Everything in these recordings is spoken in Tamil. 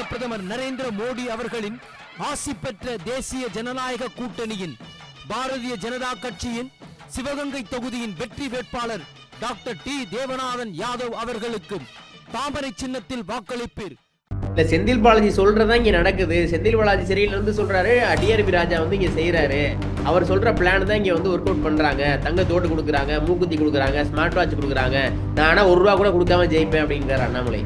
பாரத பிரதமர் நரேந்திர மோடி அவர்களின் ஆசி பெற்ற தேசிய ஜனநாயக கூட்டணியின் பாரதிய ஜனதா கட்சியின் சிவகங்கை தொகுதியின் வெற்றி வேட்பாளர் டாக்டர் டி. தேவநாதன் யாதவ் அவர்களுக்கு தாமரை சின்னத்தில் வாக்களிப்பீர். இல்ல செந்தில் பாலாஜி சொல்றதா இங்க நடக்குது. செந்தில் பாலாஜி சிறையில இருந்து சொல்றாரு டிஆர்பி ராஜா வந்து இங்க செய்யறாரு அவர் சொல்ற பிளான் தான் இங்க வந்து ஒர்க் அவுட் பண்றாங்க. தங்க தோட்டு கொடுக்குறாங்க மூக்குத்தி கொடுக்குறாங்க ஸ்மார்ட் வாட்ச் கொடுக்குறாங்க. நான் ஆனா ஒரு ரூபா கூட கொடுக்காம ஜெயிப்பேன் அப்படிங்கிறார் அண்ணாமலை.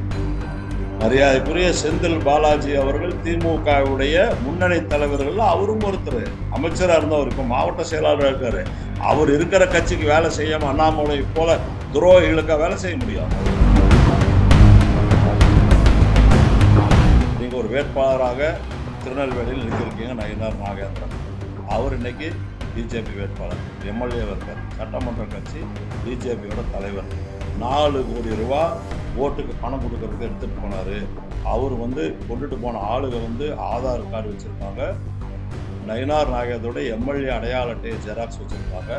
மரியாதைக்குரிய செந்தில் பாலாஜி அவர்கள் திமுகவுடைய முன்னணி தலைவர்கள் அவரும் ஒருத்தர். அமைச்சராக இருந்தவர் மாவட்ட செயலாளராக இருக்காரு. அவர் இருக்கிற கட்சிக்கு வேலை செய்யாம அண்ணாமலை போல துரோகிகளுக்காக வேலை செய்ய முடியும்? நீங்க ஒரு வேட்பாளராக திருநெல்வேலியில் நிற்கிருக்கீங்க நயினார் நாகேந்திரன். அவர் இன்னைக்கு பிஜேபி வேட்பாளர் எம்எல்ஏ இருக்கார். சட்டமன்ற கட்சி பிஜேபியோட தலைவர். நாலு கோடி ரூபா ஓட்டுக்கு பணம் கொடுக்கறதுக்கு எடுத்துகிட்டு போனார். அவர் வந்து கொண்டுட்டு போன ஆளுக வந்து ஆதார் கார்டு வச்சுருப்பாங்க. நயினார் நாயகத்தோட எம்எல்ஏ அடையாள அட்டையை ஜெராக்ஸ் வச்சுருப்பாங்க.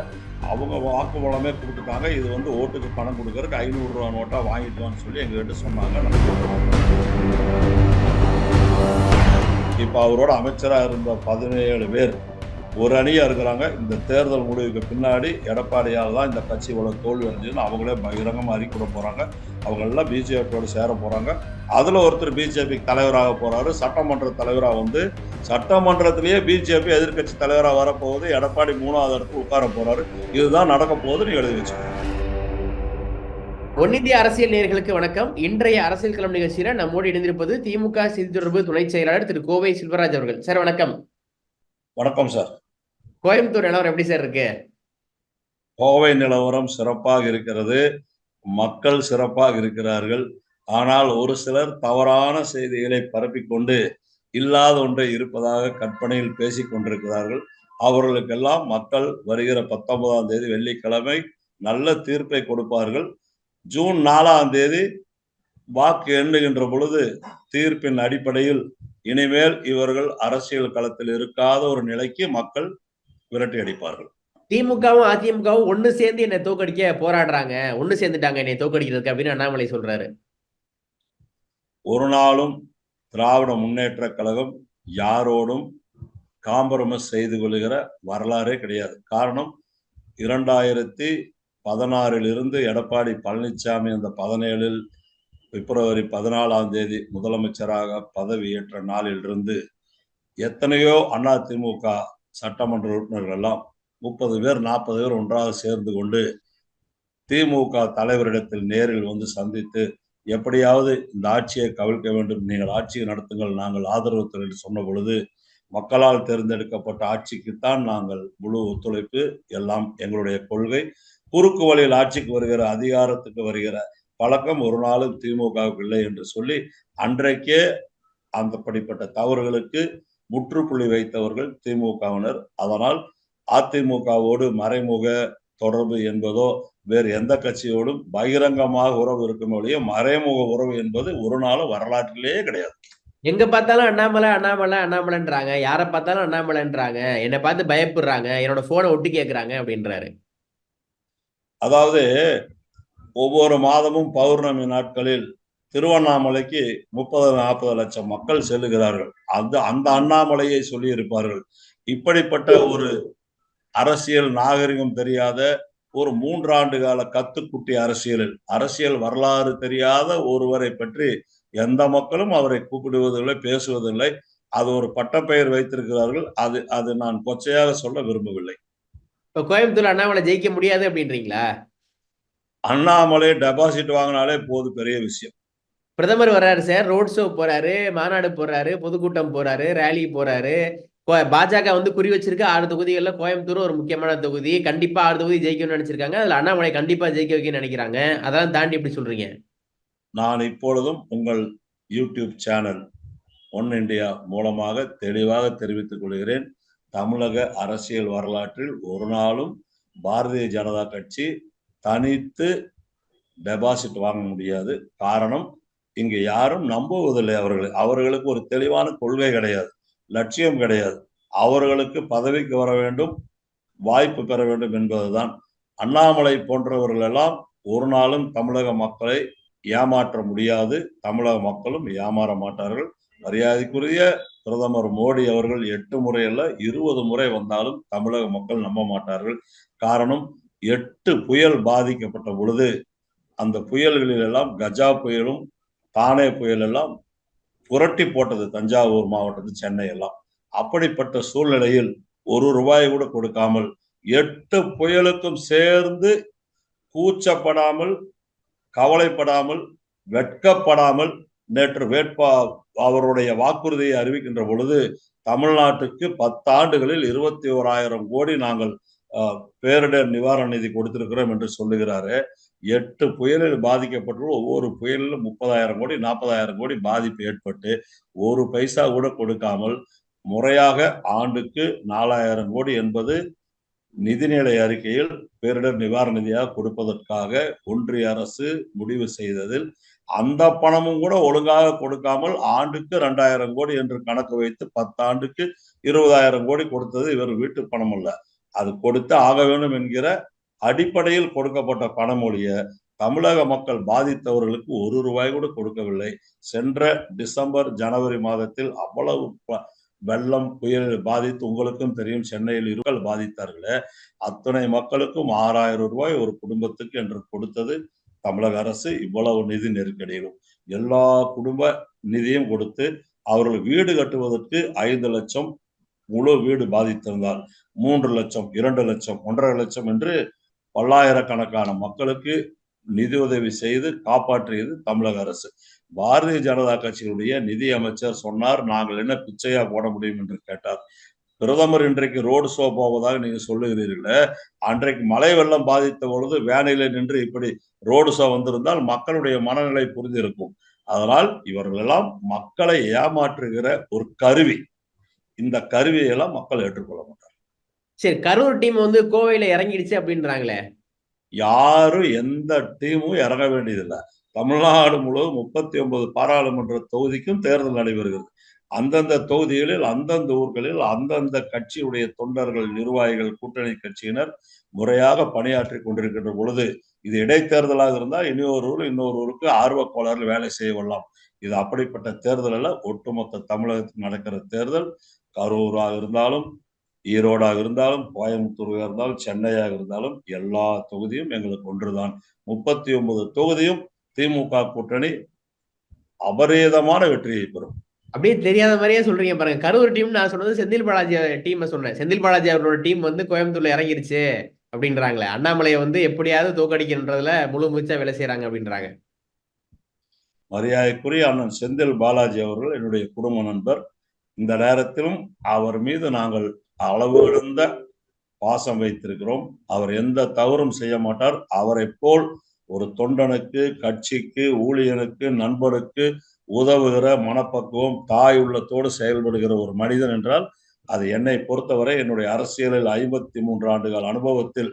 அவங்க வாக்குமூலமே கொடுத்துட்டாங்க. இது வந்து ஓட்டுக்கு பணம் கொடுக்கறதுக்கு ஐநூறுரூவா நோட்டாக வாங்கிட்டுவான்னு சொல்லி எங்ககிட்ட சொன்னாங்க. இப்போ அவரோட அமைச்சராக இருந்த பதினேழு பேர் ஒரு அணியாக இருக்கிறாங்க. இந்த தேர்தல் முடிவுக்கு பின்னாடி எடப்பாடியால் தான் இந்த கட்சி இவ்வளோ தோல்வி அடைஞ்சதுன்னு அவங்களே பகிரங்கமாக அறிக்கூட போகிறாங்க அவங்க எல்லாம் பிஜேபியோட சேர போகிறாங்க அதில் ஒருத்தர் பிஜேபி தலைவராக போகிறாரு சட்டமன்ற தலைவராக வந்து சட்டமன்றத்திலேயே பிஜேபி எதிர்க்கட்சி தலைவராக வரப்போகுது. எடப்பாடி மூணாவது இடத்துல உட்கார போகிறாரு இதுதான் நடக்க போகுதுன்னு எழுதி வச்சுக்கோங்க. ஒன்னிந்திய அரசியல் நேயர்களுக்கு வணக்கம். இன்றைய அரசியல் களம் நிகழ்ச்சியில நம்மோடு இணைந்திருப்பது திமுக செய்தி தொடர்பு துணை செயலாளர் திரு கோவை செல்வராஜ் அவர்கள். சார் வணக்கம். வணக்கம் சார். கோயம்புத்தூர் நிலவரம் எப்படி சார் இருக்கு? கோவை நிலவரம் சிறப்பாக இருக்கிறது. மக்கள் சிறப்பாக இருக்கிறார்கள். ஆனால் ஒரு சிலர் தவறான செய்திகளை பரப்பிக்கொண்டு இல்லாத ஒன்றை இருப்பதாக கற்பனையில் பேசிக் கொண்டிருக்கிறார்கள். அவர்களுக்கெல்லாம் மக்கள் வருகிற பத்தொன்பதாம் தேதி வெள்ளிக்கிழமை நல்ல தீர்ப்பை கொடுப்பார்கள். ஜூன் நாலாம் தேதி வாக்கு எண்ணுகின்ற பொழுது தீர்ப்பின் அடிப்படையில் இனிமேல் இவர்கள் அரசியல் களத்தில் இருக்காத ஒரு நிலைக்கு மக்கள் விரட்டி அடிப்பார்கள். திமுகவும் அதிமுகவும் ஒண்ணு சேர்ந்து என்னை தோக்கடிக்க போராடுறாங்க. ஒண்ணு சேர்ந்துட்டாங்க என்னை தோக்கடிக்கிறதுக்கு அப்படின்னு அண்ணாமலை சொல்றாரு. ஒரு நாளும் திராவிட முன்னேற்ற கழகம் யாரோடும் காம்ப்ரமைஸ் செய்து கொள்கிற வரலாறே கிடையாது. காரணம் இரண்டாயிரத்தி பதினாறில் இருந்து எடப்பாடி பழனிசாமி அந்த பதினேழில் பிப்ரவரி பதினாலாம் தேதி முதலமைச்சராக பதவியேற்ற நாளிலிருந்து எத்தனையோ அதிமுக சட்டமன்ற உறுப்பினர்கள் எல்லாம் முப்பது பேர் நாற்பது பேர் ஒன்றாக சேர்ந்து கொண்டு திமுக தலைவரிடத்தில் நேரில் வந்து சந்தித்து எப்படியாவது இந்த ஆட்சியை கவிழ்க்க வேண்டும் நீங்கள் ஆட்சியை நடத்துங்கள் நாங்கள் ஆதரவு தரும் சொன்ன பொழுது மக்களால் தேர்ந்தெடுக்கப்பட்ட ஆட்சிக்குத்தான் நாங்கள் முழு ஒத்துழைப்பு எல்லாம் எங்களுடைய கொள்கை. குறுக்கு வழியில் ஆட்சிக்கு வருகிற அதிகாரத்துக்கு வருகிற பழக்கம் ஒரு நாளும் திமுகவுக்கு இல்லை என்று சொல்லி அன்றைக்கே அந்த படிப்பட்ட தவறுகளுக்கு முற்றுப்புள்ளி வைத்தவர்கள் திமுகவினர். அதனால் அதிமுகவோடு மறைமுக தொடர்பு என்பதோ வேறு எந்த கட்சியோடும் பகிரங்கமாக உறவு இருக்கும் ஒழிய மறைமுக உறவு என்பது ஒரு நாளும் வரலாற்றிலேயே கிடையாது. எங்க பார்த்தாலும் அண்ணாமலை அண்ணாமலை அண்ணாமலைன்றாங்க. யாரை பார்த்தாலும் அண்ணாமலைன்றாங்க. என்னை பார்த்து பயப்படுறாங்க. என்னோட போனை ஒட்டி கேட்கறாங்க அப்படின்றாரு. அதாவது ஒவ்வொரு மாதமும் பௌர்ணமி நாட்களில் திருவண்ணாமலைக்கு முப்பது நாற்பது லட்சம் மக்கள் செல்லுகிறார்கள். அந்த அந்த அண்ணாமலையை சொல்லி இருப்பார்கள் இப்படிப்பட்ட ஒரு அரசியல் நாகரிகம் தெரியாத ஒரு மூன்றாண்டு கால கத்துக்குட்டி அரசியலில் அரசியல் வரலாறு தெரியாத ஒருவரை பற்றி எந்த மக்களும் அவரை கூப்பிடுவதில்லை பேசுவதில்லை. அது ஒரு பட்டப்பெயர் வைத்திருக்கிறார்கள். அது அது நான் கொச்சையாக சொல்ல விரும்பவில்லை. இப்ப கோயம்புத்தூர் அண்ணாமலை ஜெயிக்க முடியாது அப்படின்றீங்களா? அண்ணாமலை டெபாசிட் வாங்கினாலே போது பெரிய விஷயம். பிரதமர் வர்றாரு சார். ரோட் ஷோ போறாரு மாநாடு போறாரு பொதுக்கூட்டம் போறாரு ரேலி போறாரு. கோ- பாஜக வந்து குறி வச்சிருக்கு ஆறு தொகுதிகளில் கோயம்புத்தூர் ஒரு முக்கியமான தொகுதி. கண்டிப்பா ஆறு தொகுதி ஜெயிக்கணும்னு நினைச்சிருக்காங்க. அதுல அண்ணாமலை கண்டிப்பா ஜெயிக்க வைக்கணும்னு நினைக்கிறாங்க. அதெல்லாம் தாண்டி எப்படி சொல்றீங்க? நான் இப்பொழுதும் உங்கள் யூடியூப் சேனல் ஒன் இந்தியா மூலமாக தெளிவாக தெரிவித்துக் கொள்கிறேன். தமிழக அரசியல் வரலாற்றில் ஒரு நாளும் பாரதிய ஜனதா கட்சி தனித்து டெபாசிட் வாங்க முடியாது. காரணம் இங்கு யாரும் நம்புவதில்லை அவர்களை. அவர்களுக்கு ஒரு தெளிவான கொள்கை கிடையாது லட்சியம் கிடையாது. அவர்களுக்கு பதவிக்கு வர வேண்டும் வாய்ப்பு பெற வேண்டும் என்பதுதான். அண்ணாமலை போன்றவர்கள் எல்லாம் ஒரு நாளும் தமிழக மக்களை ஏமாற்ற முடியாது. தமிழக மக்களும் ஏமாற மாட்டார்கள். மரியாதைக்குரிய பிரதமர் மோடி அவர்கள் எட்டு முறை அல்ல இருபது முறை வந்தாலும் தமிழக மக்கள் நம்ப மாட்டார்கள். காரணம் எட்டு புயல் பாதிக்கப்பட்ட பொழுது அந்த புயல்களில் எல்லாம் கஜா புயலும் தானே புயல் எல்லாம் புரட்டி போட்டது தஞ்சாவூர் மாவட்டத்து சென்னை எல்லாம். அப்படிப்பட்ட சூழ்நிலையில் ஒரு ரூபாய் கூட கொடுக்காமல் எட்டு புயலுக்கும் சேர்ந்து கூச்சப்படாமல் கவலைப்படாமல் வெட்கப்படாமல் நேற்று வேட்பா அவருடைய வாக்குறுதியை அறிவிக்கின்ற பொழுது தமிழ்நாட்டுக்கு பத்தாண்டுகளில் இருபத்தி ஓராயிரம் கோடி நாங்கள் பேரிடர் நிவாரண நிதி கொடுத்திருக்கிறோம் என்று சொல்லுகிறாரு. எட்டு புயலில் பாதிக்கப்பட்டுள்ள ஒவ்வொரு புயலிலும் முப்பதாயிரம் கோடி நாற்பதாயிரம் கோடி பாதிப்பு ஏற்பட்டு ஒரு பைசா கூட கொடுக்காமல் முறையாக ஆண்டுக்கு நாலாயிரம் கோடி என்பது நிதிநிலை அறிக்கையில் பேரிடர் நிவாரண நிதியாக கொடுப்பதற்காக ஒன்றிய அரசு முடிவு செய்ததில் அந்த பணமும் கூட ஒழுங்காக கொடுக்காமல் ஆண்டுக்கு ரெண்டாயிரம் கோடி என்று கணக்கு வைத்து பத்தாண்டுக்கு இருபதாயிரம் கோடி கொடுத்தது இவர் வீட்டு பணம் அல்ல அது கொடுத்து ஆக வேண்டும் என்கிற அடிப்படையில் கொடுக்கப்பட்ட பணம் ஒழிய தமிழக மக்கள் பாதித்தவர்களுக்கு ஒரு ரூபாய் கூட கொடுக்கவில்லை. சென்ற டிசம்பர் ஜனவரி மாதத்தில் அவ்வளவு ப- வெள்ளம் புயல் பாதித்து உங்களுக்கும் தெரியும் சென்னையில் இருமல் பாதித்தார்களே. அத்தனை மக்களுக்கும் ஆறாயிரம் ரூபாய் ஒரு குடும்பத்துக்கு என்று கொடுத்தது தமிழக அரசு. இவ்வளவு நிதி நெருக்கடியிலும் எல்லா குடும்ப நிதியும் கொடுத்து அவர்கள் வீடு கட்டுவதற்கு ஐந்து லட்சம் முழு வீடு பாதித்திருந்தால் மூன்று லட்சம் இரண்டு லட்சம் ஒன்றரை லட்சம் என்று பல்லாயிரக்கணக்கான மக்களுக்கு நிதியுதவி செய்து காப்பாற்றியது தமிழக அரசு. பாரதிய ஜனதா கட்சியினுடைய நிதி அமைச்சர் சொன்னார் நாங்கள் என்ன பிச்சையா போட முடியும்? என்று கேட்டார். பிரதமர் இன்றைக்கு ரோடு ஷோ போவதாக நீங்க சொல்லுகிறீர்களே அன்றைக்கு மழை வெள்ளம் பாதித்த பொழுது வேனையில நின்று இப்படி ரோடு ஷோ வந்திருந்தால் மக்களுடைய மனநிலை புரிந்திருக்கும் அதனால் இவர்கள் எல்லாம் மக்களை ஏமாற்றுகிற ஒரு கருவி. இந்த கருவியெல்லாம் மக்கள் ஏற்றுக்கொள்ள மாட்டார் சரி கரூர் டீம் வந்து கோவையில இறங்கிடுச்சு அப்படின்றாங்களே. யாரும் எந்த டீமும் இறங்க வேண்டியதில்லை. தமிழ்நாடு முழுவதும் முப்பத்தி ஒன்பது பாராளுமன்ற தொகுதிக்கும் தேர்தல் நடைபெறுகிறது. அந்தந்த தொகுதிகளில் அந்தந்த ஊர்களில் அந்தந்த கட்சியுடைய தொண்டர்கள் நிர்வாகிகள் கூட்டணி கட்சியினர் முறையாக பணியாற்றி கொண்டிருக்கின்ற பொழுது இது இடைத்தேர்தலாக இருந்தால் இன்னொரு ஊர் இன்னொரு ஊருக்கு ஆர்வக் கோளாறு வேலை செய்ய கொள்ளலாம் இது அப்படிப்பட்ட தேர்தல் அல்ல ஒட்டுமொத்த தமிழகத்தில் நடக்கிற தேர்தல். கரூராக இருந்தாலும் ஈரோடாக இருந்தாலும் கோயம்புத்தூராக இருந்தாலும் சென்னையாக இருந்தாலும் எல்லா தொகுதியும் எங்களுக்கு ஒன்றுதான். முப்பத்தி ஒன்பது தொகுதியும் திமுக கூட்டணி அபரீதமான வெற்றியை பெறும். அப்படியே தெரியாத மாதிரியே சொல்றீங்க பாருங்க. கரூர் டீம் நான் சொன்னது செந்தில் பாலாஜி டீமை சொன்னேன் செந்தில் பாலாஜி அவர்களோட டீம் வந்து கோயம்புத்தூர்ல இறங்கிருச்சு அப்படின்றாங்களே. அண்ணாமலையை வந்து எப்படியாவது தோக்கடிக்கணுன்றதுல முழு முயற்சியா வேலை செய்யறாங்க அப்படின்றாங்க. மரியாதைக்குரிய அண்ணன் செந்தில் பாலாஜி அவர்கள் என்னுடைய குடும்ப நண்பர். இந்த நேரத்திலும் அவர் மீது நாங்கள் அளவு கடந்த பாசம் வைத்திருக்கிறோம். அவர் எந்த தவறும் செய்ய மாட்டார். அவரை போல் ஒரு தொண்டனுக்கு கட்சிக்கு ஊழியனுக்கு நண்பனுக்கு உதவுகிற மனப்பக்குவம் தாய் உள்ளத்தோடு செயல்படுகிற ஒரு மனிதன் என்றால் அது என்னை பொறுத்தவரை என்னுடைய அரசியலில் ஐம்பத்தி மூன்று ஆண்டுகள் அனுபவத்தில்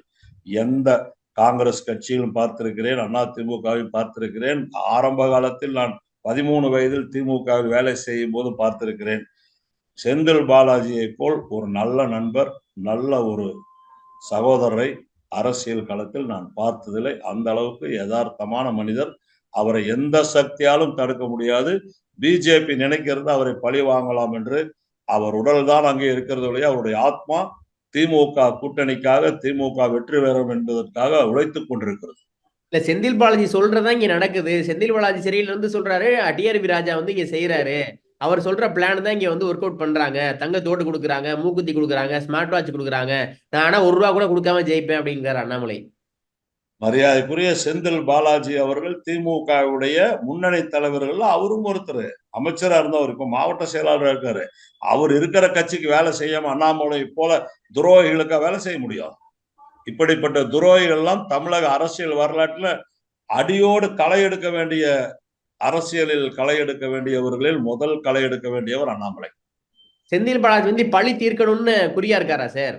எந்த காங்கிரஸ் கட்சியிலும் பார்த்திருக்கிறேன் அண்ணா திமுகவையும் பார்த்திருக்கிறேன். ஆரம்ப காலத்தில் நான் பதிமூணு வயதில் திமுகவில் வேலை செய்யும் போது பார்த்திருக்கிறேன். செந்தில் பாலாஜியை போல் ஒரு நல்ல நண்பர் நல்ல ஒரு சகோதரரை அரசியல் களத்தில் நான் பார்த்ததில்லை. அந்த அளவுக்கு யதார்த்தமான மனிதர். அவரை எந்த சக்தியாலும் தடுக்க முடியாது. பிஜேபி நினைக்கிறது அவரை பழி வாங்கலாம் என்று. அவர் உடல் தான் அங்கே இருக்கிறது ஒழிய அவருடைய ஆத்மா திமுக கூட்டணிக்காக திமுக வெற்றி பெறும் என்பதற்காக உழைத்துக் கொண்டிருக்கிறது. இல்ல செந்தில் பாலாஜி சொல்றதா இங்க நடக்குது. செந்தில் பாலாஜி சிறையில இருந்து சொல்றாரு டிஆர்பி ராஜா வந்து இங்க செய்யறாரு அவர் சொல்ற பிளான் தான் இங்க வந்து ஒர்க் அவுட் பண்றாங்க. தங்க தோட்டு கொடுக்குறாங்க மூக்குத்தி கொடுக்குறாங்க ஸ்மார்ட் வாட்ச் கொடுக்குறாங்க. நான் ஆனா ஒரு ரூபா கூட கொடுக்காம ஜெயிப்பேன் அப்படிங்கிறார் அண்ணாமலை. மரியாதைக்குரிய செந்தில் பாலாஜி அவர்கள் திமுகவுடைய முன்னணி தலைவர்கள் அவரும் ஒருத்தர். அமைச்சரா இருந்தவர் இப்போ மாவட்ட செயலாளர் இருக்காரு. அவர் இருக்கிற கட்சிக்கு வேலை செய்யாம அண்ணாமலை போல துரோகிகளுக்கா வேலை செய்ய முடியும்? இப்படிப்பட்ட துரோகிகள் எல்லாம் தமிழக அரசியல் வரலாற்றுல அடியோடு களை எடுக்க வேண்டிய அரசியலில் களை எடுக்க வேண்டியவர்களில் முதல் களை எடுக்க வேண்டியவர் அண்ணாமலை. செந்தில் பாலாஜி வந்து பழி தீர்க்கணும்னு குறியா இருக்காரா சார்?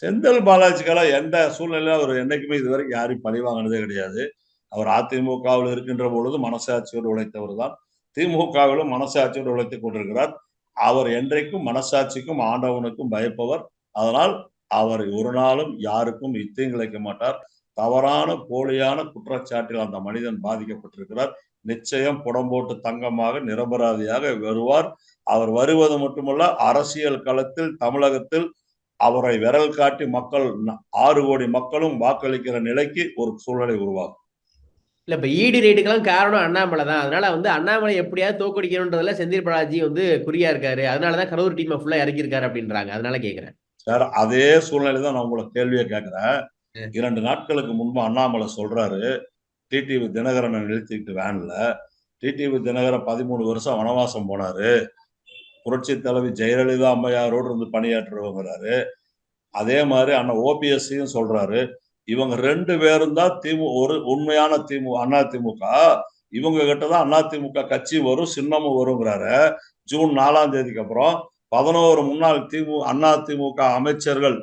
செந்தில் பாலாஜிக்கெல்லாம் எந்த சூழ்நிலையில அவர் என்னைக்குமே இதுவரைக்கும் யாரையும் பழி வாங்கினதே கிடையாது. அவர் அதிமுகவில் இருக்கின்ற பொழுது மனசாட்சியோடு உழைத்தவர் தான். திமுகவிலும் மனசாட்சியோடு உழைத்துக் கொண்டிருக்கிறார். அவர் என்றைக்கும் மனசாட்சிக்கும் ஆண்டவனுக்கும் பயப்பவர். அதனால் அவர் ஒரு நாளும் யாருக்கும் இத்தீங்கிழைக்க மாட்டார். தவறான போலியான குற்றச்சாட்டில் அந்த மனிதன் பாதிக்கப்பட்டிருக்கிறார். நிச்சயம் புடம் போட்டு தங்கமாக நிரபராதியாக வருவார். அவர் வருவது மட்டுமல்ல அரசியல் களத்தில் தமிழகத்தில் அவரை விரல் காட்டி மக்கள் ஆறு கோடி மக்களும் வாக்களிக்கிற நிலைக்கு ஒரு சூழ்நிலை உருவாகும். இல்ல இப்ப இடி ரைட்டுக்கெல்லாம் காரணம் அண்ணாமலை தான். அதனால வந்து அண்ணாமலை எப்படியாவது தோக்கடிக்கணுன்றதுல செந்தில் பாலாஜி வந்து குறியா இருக்காரு. அதனாலதான் கடவுர் டீமை ஃபுல்லா இறக்கியிருக்காரு அப்படின்றாங்க. அதனால கேக்குறேன். சார் அதே சூழ்நிலை தான் நான் உங்களை கேள்வியை கேட்கிறேன். இரண்டு நாட்களுக்கு முன்பு அண்ணாமலை சொல்றாரு டிடிவி தினகரனை நிறுத்திட்டு வேன்ல. டிடிவி தினகரன் பதிமூணு வருஷம் வனவாசம் போனாரு. புரட்சி தலைவி ஜெயலலிதா அம்மையாரோடு இருந்து பணியாற்றுவங்கிறாரு. அதே மாதிரி அண்ணன் ஓபிஎஸ்சியும் சொல்றாரு இவங்க ரெண்டு பேரும் தான் திமு ஒரு உண்மையான திமு அண்ணா திமுக இவங்க கிட்ட தான் அதிமுக கட்சி வரும் சின்னமும் வருங்கிறாரு. ஜூன் நாலாம் தேதிக்கு அப்புறம் பதினோரு முன்னாள் திமு அண்ணா திமுக அமைச்சர்கள்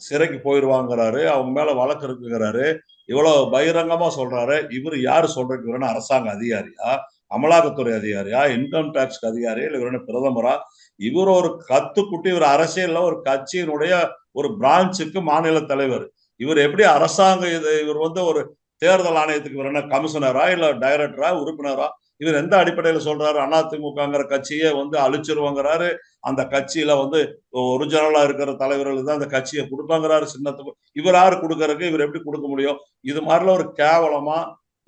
சிறைக்கு போயிடுவாங்கிறாரு அவங்க மேல வழக்கு இருக்குங்கிறாரு. இவ்வளவு பகிரங்கமா சொல்றாரு. இவர் யாரு சொல்றதுக்கு அரசாங்க அதிகாரியா? அமலாக்கத்துறை அதிகாரியா? இன்கம் டாக்ஸ் அதிகாரியா? இல்ல இவரான பிரதமரா? இவர் ஒரு கத்துக்குட்டி இவர் அரசியல்ல ஒரு கட்சியினுடைய ஒரு பிரான்ச்சுக்கு மாநில தலைவர். இவர் எப்படி அரசாங்க இது இவர் வந்து ஒரு தேர்தல் ஆணையத்துக்கு இவர் என்ன கமிஷனரா இல்ல டைரக்டரா உறுப்பினரா? இவர் எந்த அடிப்படையில சொல்றாரு? அதிமுகங்கிற கட்சியை வந்து அழிச்சிருவாங்கிறாரு. அந்த கட்சியில வந்து ஒரிஜினலா இருக்கிற தலைவர்கள் தான் அந்த கட்சியை கொடுப்பாங்கிறாரு. சின்னத்துக்கு இவர் யாரு கொடுக்கறதுக்கு இவர் எப்படி கொடுக்க முடியும்? இது மாதிரிலாம் ஒரு கேவலமா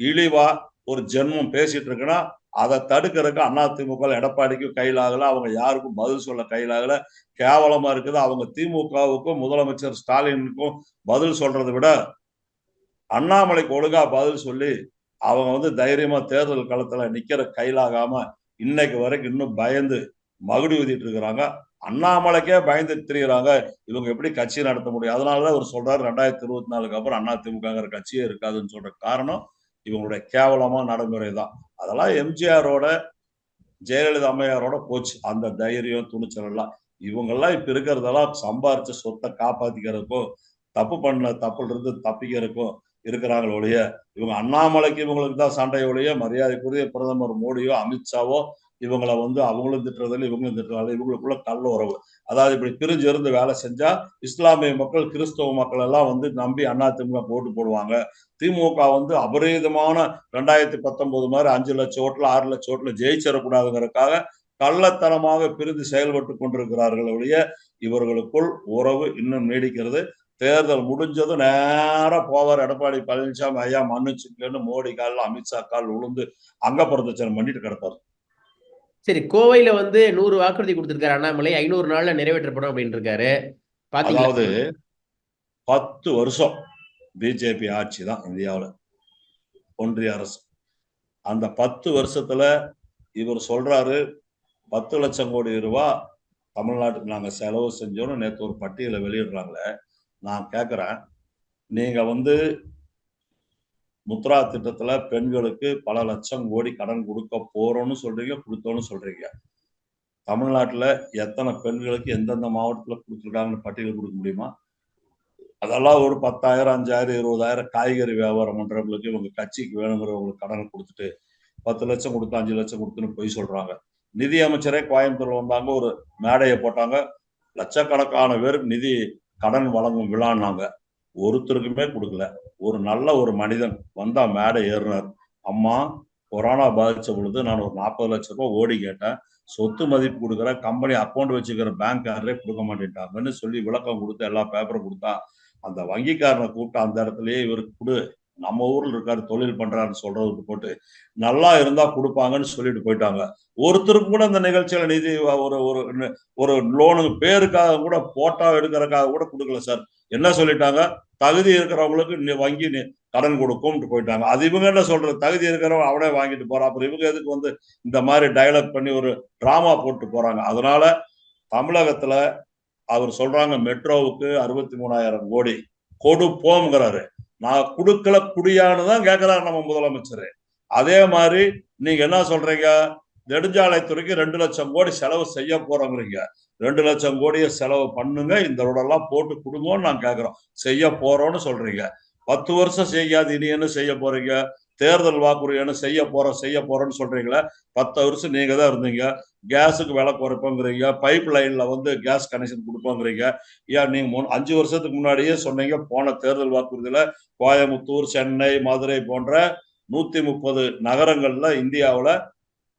இழிவா ஒரு ஜென்மம் பேசிட்டு இருக்குன்னா அதை தடுக்கிறதுக்கு அதிமுக எடப்பாடிக்கும் கையிலாகல. அவங்க யாருக்கும் பதில் சொல்ல கையிலாகல. கேவலமா இருக்குது. அவங்க திமுகவுக்கும் முதலமைச்சர் ஸ்டாலினுக்கும் பதில் சொல்றதை விட அண்ணாமலைக்கு ஒழுங்கா பதில் சொல்லி அவங்க வந்து தைரியமா தேர்தல் களத்துல நிக்கிற கையிலாகாம இன்னைக்கு வரைக்கும் இன்னும் பயந்து மகுடி ஊதிட்டு இருக்கிறாங்க. அண்ணாமலைக்கே பயந்து திரிகிறாங்க இவங்க எப்படி கட்சி நடத்த முடியும்? அதனாலதான் அவர் சொல்றாரு ரெண்டாயிரத்தி இருபத்தி நாலுக்கு அப்புறம் அண்ணா திமுகங்கிற கட்சியே இருக்காதுன்னு சொல்ற காரணம் இவங்களுடைய கேவலமா நடைமுறை தான் அதெல்லாம் எம்ஜிஆரோட ஜெயலலிதா அம்மையாரோட போச்சு. அந்த தைரியம் துணிச்சல் எல்லாம். இவங்கெல்லாம் இப்ப இருக்கிறதெல்லாம் சம்பாரிச்ச சொத்தை காப்பாத்திக்கிறதுக்கும் தப்பு பண்ண தப்புல இருந்து தப்பிக்கிறதுக்கும் இருக்கிறாங்களோ ஒழிய இவங்க அண்ணாமலைக்கு இவங்களுக்கு தான் சண்டை ஒழிய மரியாதைக்குரிய பிரதமர் மோடியோ அமித்ஷாவோ இவங்கள வந்து அவங்களும் திட்டுறதில்ல இவங்களும் திட்டுறாங்க இவங்களுக்குள்ள கள்ள உறவு. அதாவது இப்படி பிரிஞ்சு இருந்து வேலை செஞ்சா இஸ்லாமிய மக்கள் கிறிஸ்தவ மக்கள் எல்லாம் வந்து நம்பி அண்ணா திமுக போட்டு போடுவாங்க. திமுக வந்து அபரீதமான ரெண்டாயிரத்தி பத்தொன்பது மாதிரி அஞ்சு லட்சம் ஓட்டுல ஆறு லட்சம் ஓட்டுல ஜெயிச்சிடக்கூடாதுங்கிறதுக்காக கள்ளத்தனமாக பிரிந்து செயல்பட்டு கொண்டிருக்கிறார்கள் ஒழிய இவர்களுக்குள் உறவு இன்னும் நீடிக்கிறது. தேர்தல் முடிஞ்சதும் நேரா போவார். எடப்பாடி பழனிசாமி ஐயா மன்னிச்சுக்கன்னு மோடி காலில் அமித்ஷா கால் உளுந்து அங்க பிரதட்சணம் பண்ணிட்டு கிடப்பார். சரி கோவையில வந்து நூறு வாக்குறுதி கொடுத்திருக்காரு அண்ணாமலை. ஐநூறு நாள்ல நிறைவேற்றப்படும் அப்படின்னு இருக்காரு அதாவது பத்து வருஷம் பிஜேபி ஆட்சி தான் இந்தியாவில். ஒன்றிய அரசு. அந்த பத்து வருஷத்துல இவர் சொல்றாரு பத்து லட்சம் கோடி ரூபாய் தமிழ்நாட்டுக்கு நாங்க செலவு செஞ்சோம்னு நேற்று ஒரு பட்டியலை வெளியிடுறாங்களே நான் கேட்குறேன் நீங்கள் வந்து முத்ரா திட்டத்தில் பெண்களுக்கு பல லட்சம் கோடி கடன் கொடுக்க போகிறோன்னு சொல்கிறீங்க கொடுத்தோன்னு சொல்கிறீங்க தமிழ்நாட்டில் எத்தனை பெண்களுக்கு எந்தெந்த மாவட்டத்தில் கொடுத்துருக்காங்கன்னு பட்டியல் கொடுக்க முடியுமா? அதெல்லாம் ஒரு பத்தாயிரம் அஞ்சாயிரம் இருபதாயிரம் காய்கறி வியாபாரம் பண்ணுறவங்களுக்கு இவங்க கட்சிக்கு வேணுங்கிறவங்களுக்கு கடன் கொடுத்துட்டு பத்து லட்சம் கொடுத்து அஞ்சு லட்சம் கொடுத்துன்னு பொய் சொல்கிறாங்க நிதி அமைச்சரே கோயம்புத்தூர்ல வந்தாங்க ஒரு மேடையை போட்டாங்க. லட்சக்கணக்கான பேருக்கு நிதி கடன் வழங்கும் விழான்னாங்க ஒருத்தருக்குமே கொடுக்கல. ஒரு நல்ல ஒரு மனிதன் வந்தா மேடை ஏறினார். அம்மா கொரோனா பாதிச்ச பொழுது நான் ஒரு நாற்பது லட்ச ரூபாய் ஓடி கேட்டேன். சொத்து மதிப்பு கொடுக்குற கம்பெனி அக்கௌண்ட் வச்சுக்கிற பேங்க்காரரே கொடுக்க மாட்டேன்ட்டாங்கன்னு சொல்லி விளக்கம் கொடுத்து எல்லா பேப்பரும் கொடுத்தா அந்த வங்கிக்காரனை கூப்பிட்டு அந்த இடத்துலயே இவருக்கு கொடு. நம்ம ஊர்ல இருக்காரு தொழில் பண்றாருன்னு சொல்றதுக்கு போட்டு நல்லா இருந்தா கொடுப்பாங்கன்னு சொல்லிட்டு போயிட்டாங்க. ஒருத்தருக்கு கூட அந்த நிகழ்ச்சியில நிதி ஒரு ஒரு ஒரு லோனு பேருக்காக கூட போட்டோ எடுக்கிறக்காக கூட கொடுக்கல சார். என்ன சொல்லிட்டாங்க? தகுதி இருக்கிறவங்களுக்கு வங்கி கடன் கொடுக்கும்ட்டு போயிட்டாங்க. அது இவங்க என்ன சொல்றது? தகுதி இருக்கிறவங்க அவனே வாங்கிட்டு போறான். அப்புறம் இவங்க எதுக்கு வந்து இந்த மாதிரி டைலாக் பண்ணி ஒரு டிராமா போட்டு போறாங்க? அதனால தமிழகத்துல அவர் சொல்றாங்க மெட்ரோவுக்கு அறுபத்தி மூணாயிரம் கோடி கொடுப்போம்ங்கிறாரு. நான் கொடுக்கல குடியான்னு தான் கேட்கிறாரு நம்ம முதலமைச்சர். அதே மாதிரி நீங்க என்ன சொல்றீங்க? நெடுஞ்சாலைத்துறைக்கு ரெண்டு லட்சம் கோடி செலவு செய்ய போறோங்கிறீங்க. ரெண்டு லட்சம் கோடியை செலவு பண்ணுங்க இந்த ரோடெல்லாம் போட்டு கொடுங்கன்னு நான் கேட்கிறோம் செய்ய போறோம்னு சொல்றீங்க. பத்து வருஷம் செய்யாது இனி என்ன செய்ய போறீங்க? தேர்தல் வாக்குறுதியான செய்ய போறோம் செய்ய போறோம்னு சொல்றீங்களே பத்து வருஷம் நீங்க தான் இருந்தீங்க. கேஸுக்கு விலை குறைப்போங்கிறீங்க பைப் லைன்ல வந்து கேஸ் கனெக்ஷன் கொடுப்போங்கிறீங்க. ஏன் நீங்க முன் அஞ்சு வருஷத்துக்கு முன்னாடியே சொன்னீங்க போன தேர்தல் வாக்குறுதியில கோயம்புத்தூர் சென்னை மதுரை போன்ற நூத்தி முப்பது நகரங்கள்ல இந்தியாவில்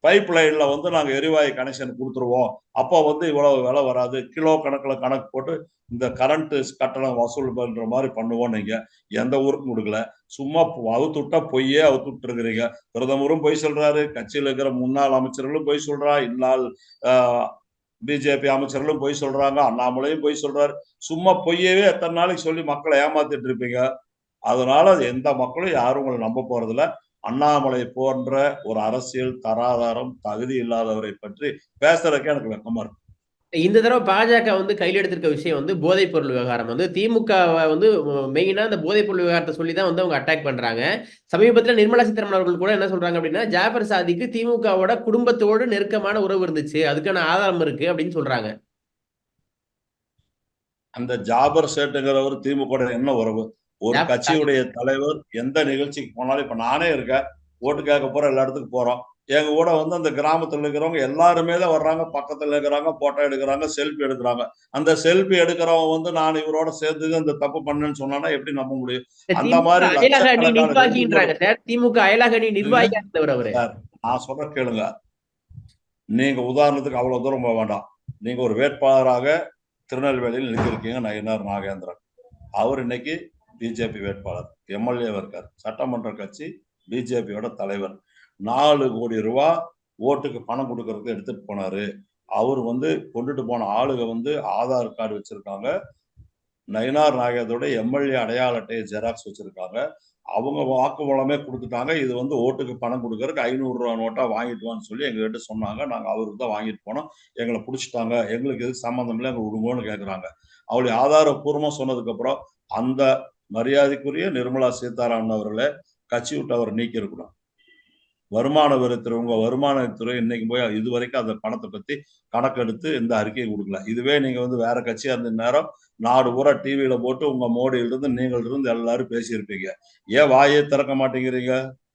பைப் லைன்ல வந்து நாங்கள் எரிவாயு கனெக்ஷன் கொடுத்துருவோம். அப்போ வந்து இவ்வளவு விலை வராது. கிலோ கணக்கில் கணக்கு போட்டு இந்த கரண்ட் கட்டணம் வசூல் பண்ணுற மாதிரி பண்ணுவோம் நீங்க. எந்த ஊருக்கும் கொடுக்கல. சும்மா அவுத்துட்டா பொய்யே அவுத்துட்டு இருக்கிறீங்க. பிரதமரும் பொய் சொல்றாரு. கட்சியில் இருக்கிற முன்னாள் அமைச்சர்களும் பொய் சொல்றா. இந்நாள் பிஜேபி அமைச்சர்களும் பொய் சொல்றாங்க. அண்ணாமலையும் பொய் சொல்றாரு. சும்மா பொய்யவே எத்தனை நாளைக்கு சொல்லி மக்களை ஏமாத்திட்டு இருப்பீங்க? அதனால எந்த மக்களும் யாரும் உங்களை நம்ப போகிறதில்ல அண்ணாமலை போன்ற ஒரு அரசியல் தராதாரம் தகுதி இல்லாதவரை பற்றி பேசுறதுக்கே எனக்கு வெக்கமா இருக்கு. இந்த தடவை பாஜக வந்து கையில் எடுத்திருக்க விஷயம் வந்து போதைப் பொருள் விவகாரம். வந்து திமுக வந்து மெயினா இந்த போதைப் பொருள் விவகாரத்தை சொல்லி தான் வந்து அவங்க அட்டாக் பண்றாங்க. சமீபத்தில் நிர்மலா சீதாராமன் அவர்கள் கூட என்ன சொல்றாங்க அப்படின்னா ஜாஃபர் சாதிக்கு திமுகவோட குடும்பத்தோடு நெருக்கமான உறவு இருந்துச்சு. அதுக்கான ஆதாரம் இருக்கு அப்படின்னு சொல்றாங்க. அந்த ஜாபர் சேட்டுங்கிறவர் திமுக என்ன உறவு? ஒரு கட்சியுடைய தலைவர் எந்த நிகழ்ச்சிக்கு போனாலும் இப்ப நானே இருக்கேன். ஓட்டு கேட்க போறோம் எல்லா இடத்துக்கு போறோம். எங்க கூட வந்து அந்த கிராமத்துல இருக்கிறவங்க எல்லாருமே தான் வர்றாங்க. பக்கத்துல இருக்கிறாங்க போட்டோ எடுக்கிறாங்க செல்ஃபி எடுக்கிறாங்க. அந்த செல்ஃபி எடுக்கிறவங்க வந்து நான் இவரோட சேர்ந்து இந்த தப்பு பண்ணேன்னு சொன்னானா எப்படி நம்ப முடியும்? அந்த மாதிரி திமுக அயலக அணி நிர்வாகியா இருந்தவர் அவரு. நான் சொல்ற கேளுங்க. நீங்க உதாரணத்துக்கு அவ்வளவு தூரம் போக வேண்டாம். நீங்க ஒரு வேட்பாளராக திருநெல்வேலியில் நிற்கிறீங்க நயினார் நாகேந்திரன். அவர் இன்னைக்கு பிஜேபி வேட்பாளர். எம்எல்ஏ இருக்கார். சட்டமன்ற கட்சி பிஜேபியோட தலைவர். நாலு கோடி ரூபா ஓட்டுக்கு பணம் கொடுக்கறதுக்கு எடுத்துட்டு போனாரு. அவர் வந்து கொண்டுட்டு போன ஆளுக வந்து ஆதார் கார்டு வச்சிருக்காங்க. நயினார் நாயகத்தோட எம்எல்ஏ அடையாள அட்டையை ஜெராக்ஸ் வச்சிருக்காங்க. அவங்க வாக்குமூலமே கொடுத்துட்டாங்க. இது வந்து ஓட்டுக்கு பணம் கொடுக்கறதுக்கு ஐநூறுரூவா நோட்டாக நோட்டா வாங்கிட்டு வான்னு சொல்லி எங்ககிட்ட சொன்னாங்க. நாங்கள் அவருக்கு தான் வாங்கிட்டு போனோம். எங்களை பிடிச்சிட்டாங்க. எங்களுக்கு எதுக்கு சம்மந்தம் இல்லை எங்களை விடுங்கன்னு கேட்குறாங்க அவளுடைய ஆதாரப்பூர்வமாக சொன்னதுக்கப்புறம் அந்த மரியாதைக்குரிய நிர்மலா சீதாராமன் அவர்களை கட்சி விட்டு அவர் நீக்கியிருக்கணும். வருமான வரித்துறை உங்க வருமானத்துறை இன்னைக்கு போய் இது வரைக்கும் அந்த பணத்தை பத்தி கணக்கெடுத்து இந்த அறிக்கையை கொடுக்கல. இதுவே நீங்க வந்து வேற கட்சியா இருந்த நேரம் நாடு பூரா டிவியில போட்டு உங்க மோடியில இருந்து நீங்கள் இருந்து எல்லாரும் பேசியிருப்பீங்க. ஏன் வாயே திறக்க மாட்டேங்கிறீங்க?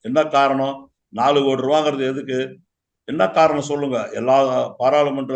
என்ன காரணம்? நாலு கோடி ரூபாங்கிறது எதுக்கு? என்ன காரணம் சொல்லுங்க. எல்லா பாராளுமன்ற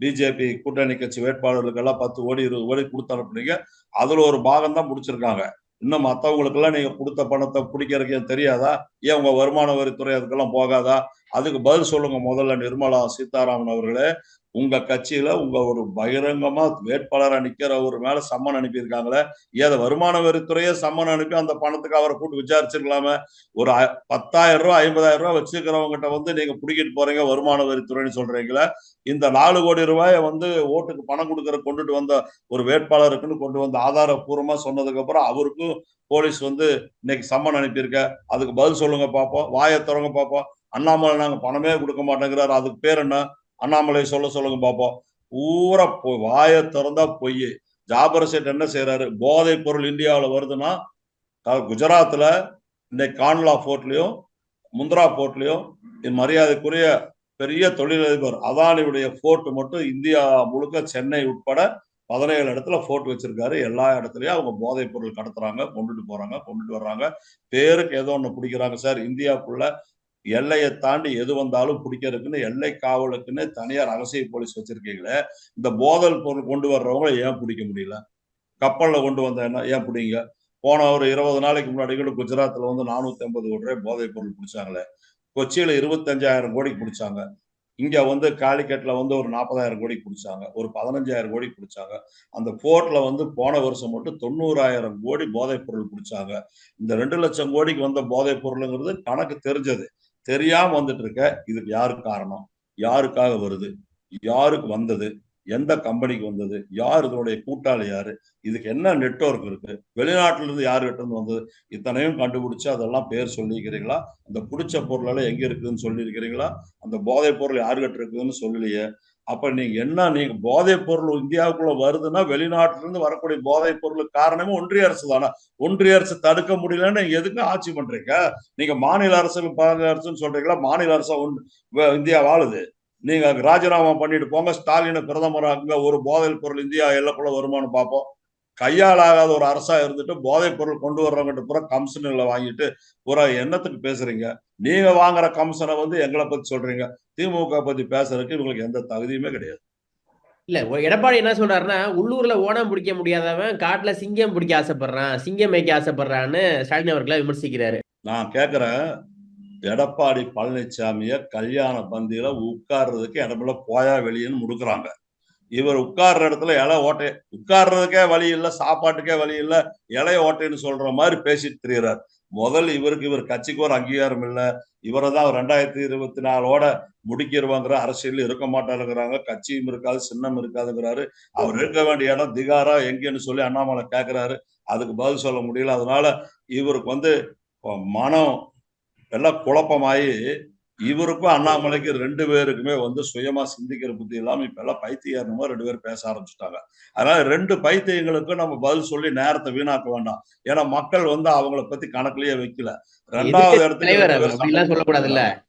பிஜேபி கூட்டணி கட்சி வேட்பாளர்களுக்கெல்லாம் பத்து கோடி இருபது கோடி கொடுத்து அனுப்புனீங்க. அதுல ஒரு பாகம் தான் முடிச்சிருக்காங்க இன்னும் மற்றவங்களுக்கெல்லாம் நீங்க கொடுத்த பணத்தை பிடிக்கிறதுக்கு தெரியாதா? ஏன் உங்க வருமான வரித்துறை அதுக்கெல்லாம் போகாதா? அதுக்கு பதில் சொல்லுங்க முதல்ல நிர்மலா சீதாராமன் அவர்களே. உங்க கட்சியில உங்க ஒரு பகிரங்கமா வேட்பாளரை நிக்கிற ஒரு மேல சம்மன் அனுப்பியிருக்காங்களே ஏத வருமான வரித்துறையே சம்மன் அனுப்பி அந்த பணத்துக்கு அவரை கூட்டு விசாரிச்சிருக்கலாமே? ஒரு பத்தாயிரம் ரூபாய் ஐம்பதாயிரம் ரூபாய் வச்சிருக்கிறவங்ககிட்ட வந்து நீங்க பிடிக்கிட்டு போறீங்க வருமான வரித்துறைன்னு சொல்றீங்களே. இந்த நாலு கோடி ரூபாயை வந்து ஓட்டுக்கு பணம் கொடுக்கற கொண்டுட்டு வந்த ஒரு வேட்பாளருக்குன்னு கொண்டு வந்து ஆதாரப்பூர்வமா சொன்னதுக்கு அப்புறம் அவருக்கும் போலீஸ் வந்து இன்னைக்கு சம்மன் அனுப்பியிருக்க. அதுக்கு பதில் சொல்லுங்க பார்ப்போம் வாயை திறங்க பார்ப்போம் அண்ணாமலை நாங்க பணமே கொடுக்க மாட்டேங்கிறாரு அதுக்கு பேர் என்ன? அண்ணாமலை சொல்ல சொல்லுங்க பார்ப்போம் பூரா பொய் வாயை திறந்தா பொய். ஜாபர் சேட் என்ன செய்யறாரு போதை பொருள் இந்தியாவில் வருதுன்னா க- இன்னைக்கு கான்லா போர்ட்லயும் முந்திரா போர்ட்லயும் மரியாதைக்குரிய பெரிய தொழிலதிபர் அதானியுடைய போர்ட் மட்டும் இந்தியா முழுக்க சென்னை உட்பட பதினேழு இடத்துல ஃபோர்ட் வச்சிருக்காரு. எல்லா இடத்துலயும் அவங்க போதைப் பொருள் கடத்துறாங்க கொண்டுட்டு போறாங்க கொண்டுட்டு வர்றாங்க. பேருக்கு ஏதோ ஒன்று பிடிக்கிறாங்க சார். இந்தியாவுக்குள்ள எல்லையை தாண்டி எது வந்தாலும் பிடிக்கிறதுக்குன்னு எல்லை காவலுக்குன்னு தனியார் ரகசிய போலீஸ் வச்சிருக்கீங்களே இந்த போதல் பொருள் கொண்டு வர்றவங்களை ஏன் பிடிக்க முடியல? கப்பல்ல கொண்டு வந்த என்ன ஏன் பிடிங்க? போன ஒரு இருபது நாளைக்கு முன்னாடி கூட குஜராத்தில் வந்து நானூத்தி ஐம்பது கோடி ரூபாய் போதைப் பொருள் பிடிச்சாங்களே. கொச்சியில இருபத்தஞ்சாயிரம் கோடி பிடிச்சாங்க. இங்க வந்து காலிக்கட்டில் வந்து ஒரு நாற்பதாயிரம் கோடி பிடிச்சாங்க. ஒரு பதினஞ்சாயிரம் கோடி பிடிச்சாங்க. அந்த போர்ட்ல வந்து போன வருஷம் மட்டும் தொண்ணூறாயிரம் கோடி போதைப் பொருள் பிடிச்சாங்க. இந்த ரெண்டு லட்சம் கோடிக்கு வந்த போதைப் பொருளுங்கிறது கணக்கு தெரிஞ்சது. தெரியாம வந்துட்டு இருக்க இதுக்கு யாருக்கு காரணம்? யாருக்காக வருது? யாருக்கு வந்தது? எந்த கம்பெனிக்கு வந்தது? யார் இதனுடைய கூட்டாளி யாரு? இதுக்கு என்ன நெட்வொர்க் இருக்கு? வெளிநாட்டுல இருந்து யாருகிட்ட இருந்து வந்தது? இத்தனையும் கண்டுபிடிச்சு அதெல்லாம் பேர் சொல்லியிருக்கிறீங்களா? அந்த பிடிச்ச பொருளெல்லாம் எங்க இருக்குதுன்னு சொல்லியிருக்கிறீங்களா? அந்த போதைப் பொருள் யாருகிட்ட இருக்குதுன்னு சொல்லலையே. அப்ப நீங்க என்ன நீங்க போதைப் பொருள் இந்தியாவுக்குள்ள வருதுன்னா வெளிநாட்டுல இருந்து வரக்கூடிய போதைப் பொருளுக்கு காரணமே ஒன்றிய அரசு தானே? ஒன்றிய அரசு தடுக்க முடியலன்னு நீங்க எதுக்கு ஆட்சி பண்றீங்க? நீங்க மாநில அரசு மாநில அரசுன்னு சொல்றீங்களா? மாநில அரசு ஒன்- வ- இந்தியா வாழுது. நீங்க ராஜினாமா பண்ணிட்டு போங்க. ஸ்டாலினை பிரதமராக்குங்க. ஒரு போதைப் பொருள் இந்தியா எல்லக்குள்ள வருமானு பார்ப்போம். கையாலாகாத ஒரு அரசா இருந்துட்டு போதைப் பொருள் கொண்டு வர்றவங்கிட்ட பூரா கமிஷன்களை வாங்கிட்டு பூரா என்னத்துக்கு பேசுறீங்க? நீங்க வாங்குற கமிஷனை வந்து எங்களை பத்தி சொல்றீங்க. திமுக பத்தி பேசுறதுக்கு இவங்களுக்கு எந்த தகுதியுமே கிடையாது. இல்ல எடப்பாடி என்ன சொல்றாருன்னா உள்ளூர்ல ஓணம் பிடிக்க முடியாதவன் காட்டுல சிங்கம் பிடிக்க ஆசைப்படுறான் சிங்கம் மேய்க்க ஆசைப்படுறான்னு ஸ்டாலின் அவர்களை விமர்சிக்கிறாரு. நான் கேக்குறேன் எடப்பாடி பழனிசாமிய கல்யாண பந்தியில உட்கார்றதுக்கு இடமில்ல போயா வெளியேன்னு முடுக்குறாங்க. இவர் உட்கார்ற இடத்துல இலை ஓட்டை உட்கார்றதுக்கே வழி இல்லை சாப்பாட்டுக்கே வழி இல்லை இலைய ஓட்டைன்னு சொல்ற மாதிரி பேசிட்டு திரிகிறார் முதல் இவருக்கு இவர் கட்சிக்கு ஒரு அங்கீகாரம் இல்லை. இவரை தான் ரெண்டாயிரத்தி இருபத்தி நாலோட முடிக்கிடுவாங்கிற அரசியல் இருக்க மாட்டாருங்கிறாங்க. கட்சியும் இருக்காது சின்னம் இருக்காதுங்கிறாரு. அவர் இருக்க வேண்டிய இடம் திகாரா எங்கேன்னு சொல்லி அண்ணாமலை கேட்கிறாரு அதுக்கு பதில் சொல்ல முடியல. அதனால இவருக்கு வந்து மனம் எல்லாம் குழப்பமாயி இவருக்கும் அண்ணாமலைக்கு ரெண்டு பேருக்குமே வந்து சுயமா சிந்திக்கிற புத்தி இல்லாம இப்ப எல்லாம் பைத்தியமா ரெண்டு பேரும் பேச ஆரம்பிச்சுட்டாங்க. அதனால ரெண்டு பைத்தியங்களுக்கும் நம்ம பதில் சொல்லி நேரத்தை வீணாக்க வேண்டாம். ஏன்னா மக்கள் வந்து அவங்கள பத்தி கணக்குலயே வைக்கல. ரெண்டாவது அப்படிலாம் சொல்லக்கூடாதுல்ல?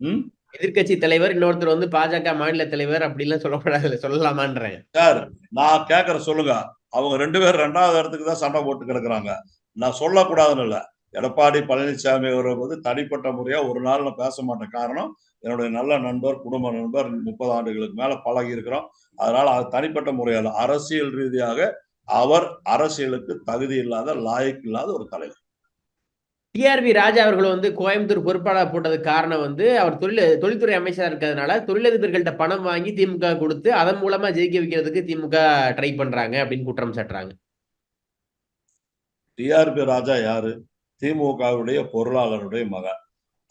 ம்? எதிர்க்கட்சி தலைவர் இன்னொருத்தர் வந்து பாஜக மாநில தலைவர் அப்படிலாம் சொல்லக்கூடாது சொல்லலாமான்றேன். சார் நான் கேக்குற சொல்லுங்க. அவங்க ரெண்டு பேரும் ரெண்டாவது இடத்துக்கு தான் சண்டை போட்டு கிடக்குறாங்க நான் சொல்லக்கூடாதுன்னு இல்ல. எடப்பாடி பழனிசாமி அவர் வந்து தனிப்பட்ட முறையா ஒரு நாள் நான் பேச மாட்டேன். காரணம் என்னுடைய நல்ல நண்பர் குடும்ப நண்பர் முப்பது ஆண்டுகளுக்கு மேல பழகி இருக்கிறோம். அதனால அது தனிப்பட்ட முறையால அரசியல் ரீதியாக அவர் அரசியலுக்கு தகுதி இல்லாத லாயக்கு இல்லாத ஒரு தலைவர். டிஆர்பி ராஜா அவர்கள் வந்து கோயம்புத்தூர் பொறுப்பாளர் போட்டதுக்கு காரணம் வந்து அவர் தொழில் தொழில்துறை அமைச்சரா இருக்கிறதுனால தொழிலதிபர்கள்ட்ட பணம் வாங்கி திமுக கொடுத்து அதன் மூலமா ஜெயிக்க வைக்கிறதுக்கு திமுக ட்ரை பண்றாங்க அப்படின்னு குற்றம் சாட்டுறாங்க. டிஆர்பி ராஜா யாரு? திமுகவுடைய பொருளாளருடைய மகன்.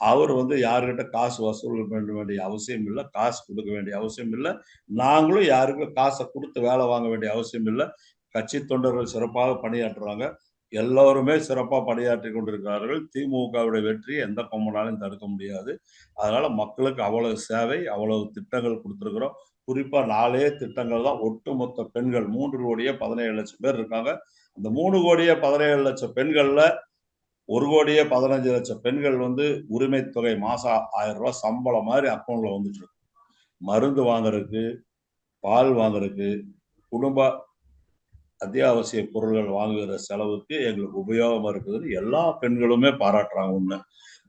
அவர் வந்து யாருக்கிட்ட காசு வசூல் பண்ண வேண்டிய அவசியம் இல்லை காசு கொடுக்க வேண்டிய அவசியம் இல்லை. நாங்களும் யாருக்கும் காசை கொடுத்து வேலை வாங்க வேண்டிய அவசியம் இல்லை. கட்சி தொண்டர்கள் சிறப்பாக பணியாற்றுறாங்க. எல்லோருமே சிறப்பாக பணியாற்றி கொண்டிருக்கிறார்கள். திமுகவுடைய வெற்றி எந்த கொம்பனாலையும் தடுக்க முடியாது. அதனால மக்களுக்கு அவ்வளவு சேவை அவ்வளவு திட்டங்கள் கொடுத்துருக்குறோம். குறிப்பாக நாலே திட்டங்கள் தான். ஒட்டுமொத்த பெண்கள் மூன்று கோடியே பதினேழு லட்சம் பேர் இருக்காங்க. இந்த மூணு கோடியே பதினேழு லட்சம் பெண்களில் ஒரு கோடியே பதினஞ்சு லட்சம் பெண்கள் வந்து உரிமை தொகை மாசம் ஆயிரம் ரூபாய் சம்பளம் மாதிரி அக்கௌண்ட்ல வந்துட்டு இருக்கு. மருந்து வாங்குறதுக்கு பால் வாங்குறதுக்கு குடும்ப அத்தியாவசிய பொருள்கள் வாங்குகிற செலவுக்கு எங்களுக்கு உபயோகமா இருக்குதுன்னு எல்லா பெண்களுமே பாராட்டுறாங்க ஒண்ணு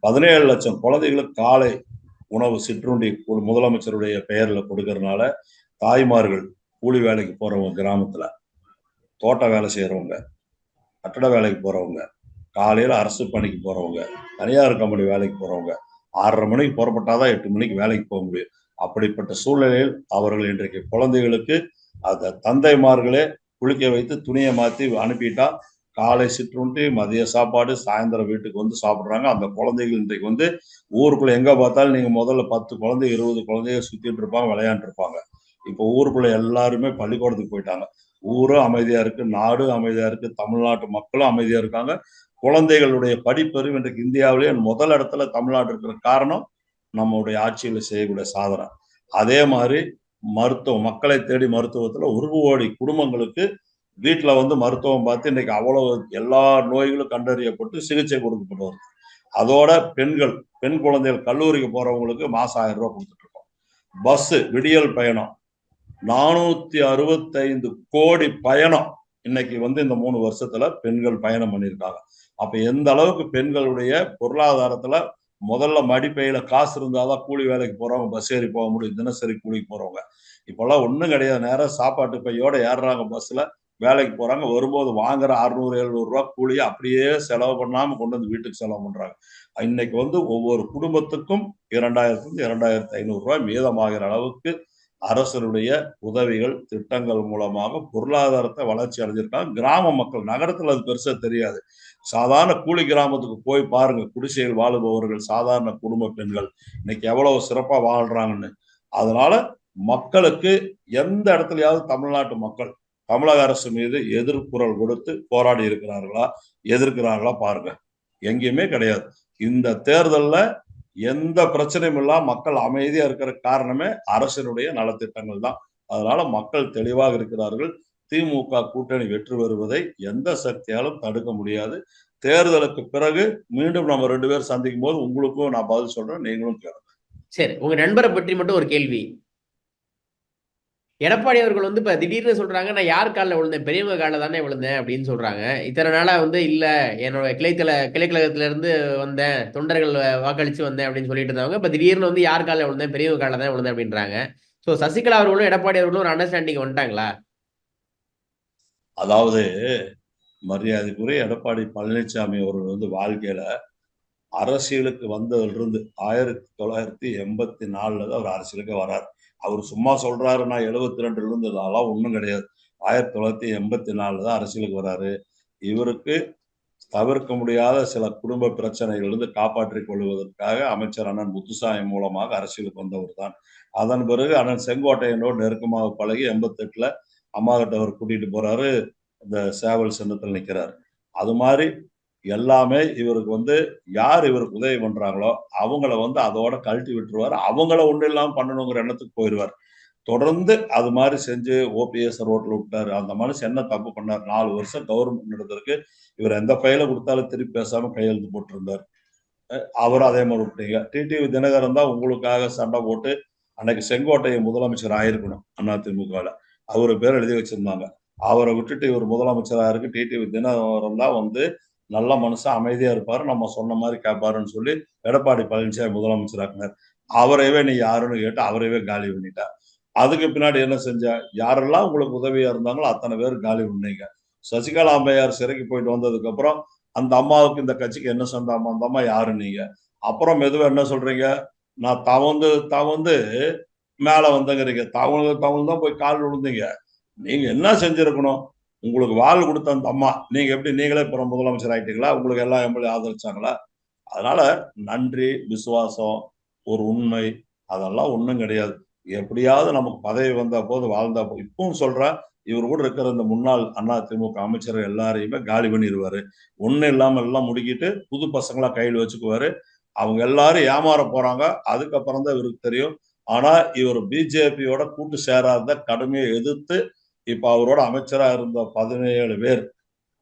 பதினேழு லட்சம் குழந்தைகளுக்கு காலை உணவு சிற்றுண்டி முதலமைச்சருடைய பெயர்ல கொடுக்கறதுனால தாய்மார்கள் கூலி வேலைக்கு போறவங்க கிராமத்துல தோட்ட வேலை செய்யறவங்க கட்டட வேலைக்கு போறவங்க காலையில் அரசு பணிக்கு போகிறவங்க தனியார் கம்பெனி வேலைக்கு போகிறவங்க ஆறரை மணிக்கு புறப்பட்டால் தான் எட்டு மணிக்கு வேலைக்கு போக முடியும். அப்படிப்பட்ட சூழ்நிலையில் அவர்கள் இன்றைக்கு குழந்தைகளுக்கு அந்த தந்தைமார்களே குளிக்க வைத்து துணியை மாற்றி அனுப்பிட்டா காலை சிற்றுண்டி மதிய சாப்பாடு சாயந்தரம் வீட்டுக்கு வந்து சாப்பிட்றாங்க. அந்த குழந்தைகள் இன்றைக்கு வந்து ஊருக்குள்ளே எங்கே பார்த்தாலும் நீங்கள் முதல்ல பத்து குழந்தை இருபது குழந்தைய சுற்றிட்டு இருப்பாங்க விளையாண்டுருப்பாங்க இப்போ ஊருக்குள்ளே எல்லாருமே பள்ளிக்கூடத்துக்கு போயிட்டாங்க. ஊரும் அமைதியாக இருக்கு நாடும் அமைதியாக இருக்கு தமிழ்நாட்டு மக்களும் அமைதியாக இருக்காங்க. குழந்தைகளுடைய படிப்பறிவு இன்றைக்கு இந்தியாவிலேயே முதல் இடத்துல தமிழ்நாடு இருக்கிற காரணம் நம்மளுடைய ஆட்சியில் செய்யக்கூடிய சாதனை. அதே மாதிரி மருத்துவம் மக்களை தேடி மருத்துவத்தில் ஒரு கோடி குடும்பங்களுக்கு வீட்டில் வந்து மருத்துவம் பார்த்து இன்றைக்கி அவ்வளவு எல்லா நோய்களும் கண்டறியப்பட்டு சிகிச்சை கொடுக்கப்பட்டு வருது அதோட பெண்கள் பெண் குழந்தைகள் கல்லூரிக்கு போகிறவங்களுக்கு மாதம் ஆயிரம் ரூபா கொடுத்துட்ருக்கோம் பஸ்ஸு விடியல் பயணம் நானூற்றி அறுபத்தைந்து கோடி பயணம் இன்னைக்கு வந்து இந்த மூணு வருஷத்துல பெண்கள் பயணம் பண்ணியிருக்காங்க. அப்ப எந்த அளவுக்கு பெண்களுடைய பொருளாதாரத்துல முதல்ல மடிப்பையில காசு இருந்தாதான் கூலி வேலைக்கு போறவங்க பஸ் ஏறி போக முடியும். தினசரி கூலிக்கு போறவங்க. இப்பெல்லாம் ஒண்ணும் கிடையாது. நேரம் சாப்பாட்டு பையோட ஏறுறாங்க பஸ்ல வேலைக்கு போறாங்க. வரும்போது வாங்குற அறுநூறு எழுநூறு ரூபா கூலியை அப்படியே செலவு பண்ணாம கொண்டு வந்து வீட்டுக்கு செலவு பண்றாங்க. இன்னைக்கு வந்து ஒவ்வொரு குடும்பத்துக்கும் இரண்டாயிரத்துல இரண்டாயிரத்தி ஐநூறு ரூபாய் மீதமாகிற அளவுக்கு அரசருடைய உதவிகள் திட்டங்கள் மூலமாக பொருளாதாரத்தை வளர்ச்சி அடைஞ்சிருக்காங்க. கிராம மக்கள் நகரத்துல அது பெருசா தெரியாது. சாதாரண கூலி கிராமத்துக்கு போய் பாருங்க. குடிசையில் வாழுபவர்கள் சாதாரண குடும்ப பெண்கள். இன்னைக்கு எவ்வளவு சிறப்பா வாழ்றாங்கன்னு. அதனால மக்களுக்கு எந்த இடத்துலயாவது தமிழ்நாட்டு மக்கள் தமிழக அரசு மீது எதிர்குரல் கொடுத்து போராடி இருக்கிறார்களா எதிர்க்கிறார்களா பாருங்க. எங்கேயுமே கிடையாது. இந்த தேர்தலில் எந்த பிரச்சனையும் இல்லாம மக்கள் அமைதியா இருக்கிற காரணமே அரசினுடைய நலத்திட்டங்கள் தான். அதனால மக்கள் தெளிவாக இருக்கிறார்கள். திமுக கூட்டணி வெற்றி வருவதை எந்த சக்தியாலும் தடுக்க முடியாது. தேர்தலுக்கு பிறகு மீண்டும் நம்ம ரெண்டு பேரும் சந்திக்கும் போது உங்களுக்கும் நான் பதில் சொல்றேன் நீங்களும் கேளுங்க. சரி உங்க நண்பரை பற்றி மட்டும் ஒரு கேள்வி. எடப்பாடி அவர்கள் வந்து இப்போ திடீர்னு சொல்றாங்க நான் யார் காலில் விழுந்தேன்? பெரியவங்க காலில் தானே விழுந்தேன்? அப்படின்னு சொல்றாங்க. இத்தனை நாளாக வந்து இல்லை என்னோட கிளைத்தல கிளைக்கழகத்திலேருந்து வந்தேன் தொண்டர்கள் வாக்களித்து வந்தேன் அப்படின்னு சொல்லிட்டு இருந்தவங்க இப்போ திடீர்னு வந்து யார் காலில் விழுந்தேன்? பெரியவங்க காலில் தான் விழுந்தேன் அப்படின்றாங்க. ஸோ சசிகலா அவர்களும் எடப்பாடி அவர்களும் ஒரு அண்டர்ஸ்டாண்டிங் வந்துட்டாங்களா? அதாவது மரியாதைக்குரிய எடப்பாடி பழனிசாமி அவர்கள் வந்து வாழ்க்கையில அரசியலுக்கு வந்ததிலிருந்து ஆயிரத்தி தொள்ளாயிரத்தி எண்பத்தி நாலுல தான் அவர் அரசியலுக்கு வரார் அவர் சும்மா சொல்றாரு நான் எழுபத்தி ரெண்டுல இருந்து அதெல்லாம் ஒன்றும் கிடையாது. ஆயிரத்தி தொள்ளாயிரத்தி எண்பத்தி நாலுல தான் அரசியலுக்கு வராரு. இவருக்கு தவிர்க்க முடியாத சில குடும்ப பிரச்சனைகள் இருந்து காப்பாற்றிக் கொள்வதற்காக அமைச்சர் அண்ணன் முத்துசாமி மூலமாக அரசியலுக்கு வந்தவர் தான். அதன் பிறகு அண்ணன் செங்கோட்டையனோடு நெருக்கமாக பழகி எண்பத்தெட்டுல அம்மா கிட்ட அவர் கூட்டிட்டு போறாரு. இந்த சேவல் சின்னத்தில் நிற்கிறார் அது மாதிரி எல்லாமே இவருக்கு வந்து யார் இவருக்கு உதவி பண்றாங்களோ அவங்கள வந்து அதோட கழட்டி விட்டுருவார். அவங்கள ஒன்றும் இல்லாமல் பண்ணணுங்கிற எண்ணத்துக்கு போயிடுவார். தொடர்ந்து அது மாதிரி செஞ்சு ஓபிஎஸ் ரோட்ல விட்டாரு. அந்த மனுஷன் என்ன தப்பு பண்ணார்? நாலு வருஷம் கவர்மெண்ட் நடந்திருக்கு. இவர் எந்த ஃபைல கொடுத்தாலும் திருப்பி பேசாம கையெழுத்து போட்டிருந்தார். அவர் அதே மாதிரி விட்டீங்க டிடிவி தினகரன் தான் உங்களுக்காக சண்டை போட்டு அன்னைக்கு செங்கோட்டையை முதலமைச்சர் ஆயிருக்கணும் அதிமுகவில் அவர் பேர் எழுதி வச்சிருந்தாங்க. அவரை விட்டுட்டு இவர் முதலமைச்சராக இருக்கு. டிடிவி தினகரன் தான் வந்து நல்ல மனுஷன் அமைதியா இருப்பாரு. நம்ம சொன்ன மாதிரி கேட்பாருன்னு சொல்லி எடப்பாடி பழனிசாமி முதலமைச்சராக்குனார் அவரையவே நீ யாருன்னு கேட்டு அவரையவே காலி பண்ணிட்டார் அதுக்கு பின்னாடி என்ன செஞ்ச? யாரெல்லாம் உங்களுக்கு உதவியா இருந்தாங்களோ அத்தனை பேர் காலி பண்ணீங்க. சசிகலா அம்மையார் சிறைக்கு போயிட்டு வந்ததுக்கு அப்புறம் அந்த அம்மாவுக்கு இந்த கட்சிக்கு என்ன சொந்தாமா? அந்த அம்மா யாரு நீங்க? அப்புறம் மெதுவாக என்ன சொல்றீங்க? நான் தவந்து தவந்து மேல வந்தங்கிறீங்க. தவழ்ந்து தவழ்ந்து தான் போய் கால் விழுந்தீங்க. நீங்க என்ன செஞ்சிருக்கணும்? உங்களுக்கு வாழ் கொடுத்த அந்த அம்மா நீங்க எப்படி நீங்களே பிற முதலமைச்சர் ஆயிட்டீங்களா? உங்களுக்கு எல்லா எம்எல்ஏ ஆதரிச்சாங்களா? அதனால நன்றி விசுவாசம் ஒரு உண்மை அதெல்லாம் ஒன்றும் கிடையாது. எப்படியாவது நமக்கு பதவி வந்த போது வாழ்ந்தா போ இப்பவும் சொல்றேன் இவர் கூட இருக்கிற இந்த முன்னாள் அண்ணா திமுக அமைச்சர் எல்லாரையுமே காலி பண்ணிடுவாரு ஒன்றும் இல்லாமல் எல்லாம் முடிக்கிட்டு புது பசங்களா கையில் வச்சுக்குவாரு. அவங்க எல்லாரும் ஏமாற போறாங்க. அதுக்கப்புறம் தான் இவருக்கு தெரியும். ஆனா இவர் பிஜேபியோட கூட்டு சேராத கடுமையை எதிர்த்து இப்போ அவரோட அமைச்சரா இருந்த பதினேழு பேர்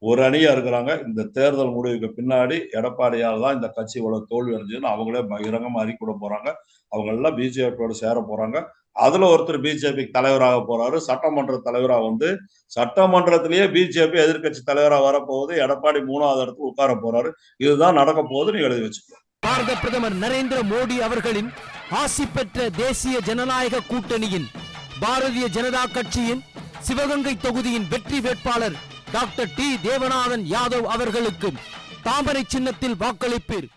ஒரு அணியா இருக்கிறாங்க. இந்த தேர்தல் முடிவுக்கு பின்னாடி எடப்பாடியால் தான் இந்த கட்சி இவ்வளவு தோல்வி அடைஞ்சதுன்னு அவங்களே பகிரங்கமா அறிக்கூட போறாங்க. அவங்க எல்லாம் பிஜேபியோட சேர போறாங்க. அதுல ஒருத்தர் பிஜேபி தலைவராக போறாரு. சட்டமன்ற தலைவரா வந்து சட்டமன்றத்திலேயே பிஜேபி எதிர்க்கட்சி தலைவரா வரப்போகுது. எடப்பாடி மூணாவது இடத்துல உட்கார போறாரு. இதுதான் நடக்க போகுது நீ எழுதி வச்சுக்கோ பாரத பிரதமர் நரேந்திர மோடி அவர்களின் ஆசி பெற்ற தேசிய ஜனநாயக கூட்டணியின் பாரதிய ஜனதா கட்சியின் சிவகங்கை தொகுதியின் வெற்றி வேட்பாளர் டாக்டர் டி. தேவநாதன் யாதவ் அவர்களுக்கு தாமரை சின்னத்தில் வாக்களிப்பீர்.